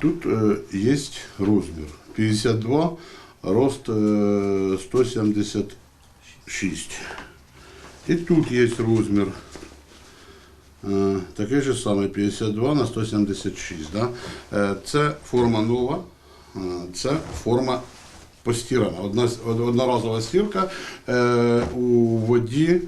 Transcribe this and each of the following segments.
Тут е, є розмір 52, рост е, 176. І тут є розмір. е, Такий же самий 52 на 176. Да? Це форма нова, це форма постірана. Одна, од- одноразова стірка у воді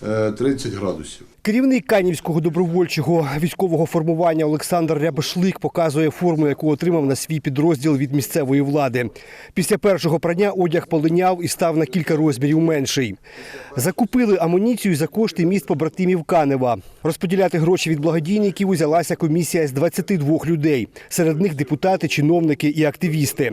30 градусів. Керівник Канівського добровольчого військового формування Олександр Рябошлик показує форму, яку отримав на свій підрозділ від місцевої влади. Після першого прання одяг полиняв і став на кілька розмірів менший. Закупили амуніцію за кошти міст побратимів Канева. Розподіляти гроші від благодійників узялася комісія з 22 людей. Серед них депутати, чиновники і активісти.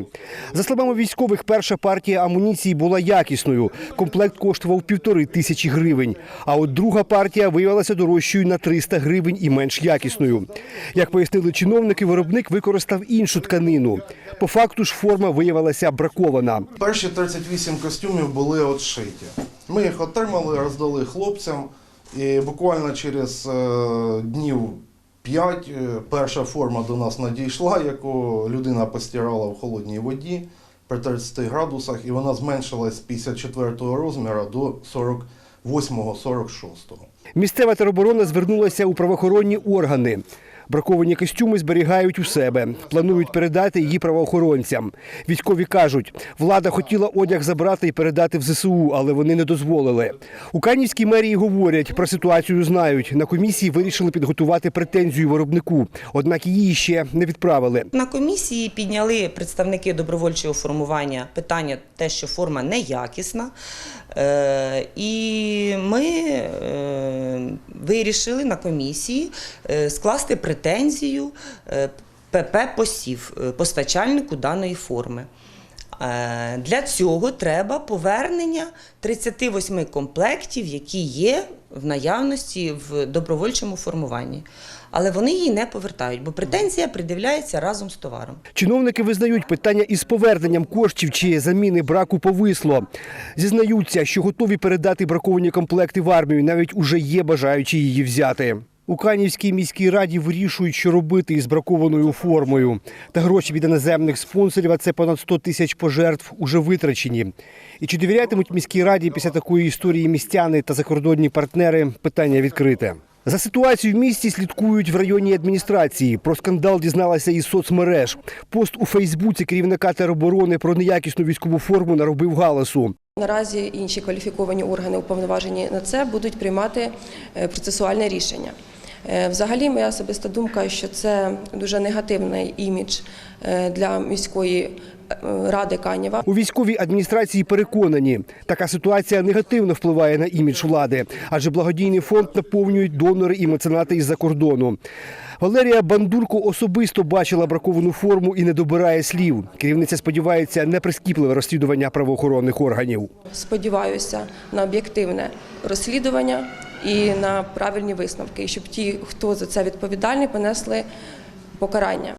За словами військових, перша партія амуніції була якісною. Комплект коштував півтори тисячі гривень. А от друга партія виявилася дорожчою на 300 гривень і менш якісною. Як пояснили чиновники, виробник використав іншу тканину. По факту ж форма виявилася бракована. Перші 38 костюмів були отшиті. Ми їх отримали, роздали хлопцям, і буквально через е, днів 5 е, перша форма до нас надійшла, яку людина постирала в холодній воді при 30 градусах, і вона зменшилась з 54 розміру до 48-46. Місцева тероборона звернулася у правоохоронні органи. Браковані костюми зберігають у себе, планують передати її правоохоронцям. Військові кажуть, влада хотіла одяг забрати і передати в ЗСУ, але вони не дозволили. У Канівській мерії говорять, про ситуацію знають. На комісії вирішили підготувати претензію виробнику, однак її ще не відправили. На комісії підняли представники добровольчого формування питання, те, що форма неякісна. Е, І ми е, вирішили на комісії е, скласти претензію е, ПП посів е, постачальнику даної форми. Е, Для цього треба повернення 38 комплектів, які є в наявності в добровольчому формуванні. Але вони її не повертають, бо претензія придивляється разом з товаром. Чиновники визнають питання із поверненням коштів чи заміни браку повисло. Зізнаються, що готові передати браковані комплекти в армію, навіть уже є бажаючі її взяти. У Канівській міській раді вирішують, що робити із бракованою формою. Та гроші від іноземних спонсорів, а це понад 100 тисяч пожертв, уже витрачені. І чи довірятимуть міській раді після такої історії містяни та закордонні партнери? Питання відкрите. За ситуацією в місті слідкують в районній адміністрації. Про скандал дізналася із соцмереж. Пост у Фейсбуці керівника тероборони про неякісну військову форму наробив галасу. Наразі інші кваліфіковані органи, уповноважені на це, будуть приймати е, процесуальне рішення. Е, Взагалі, моя особиста думка, що це дуже негативний імідж е, для міської е, ради Канєва. У військовій адміністрації переконані, така ситуація негативно впливає на імідж влади, адже благодійний фонд наповнюють донори і меценати із-за кордону. Валерія Бандурко особисто бачила браковану форму і не добирає слів. Керівниця сподівається на прискіпливе розслідування правоохоронних органів. Сподіваюся на об'єктивне розслідування і на правильні висновки, і щоб ті, хто за це відповідальний, понесли покарання.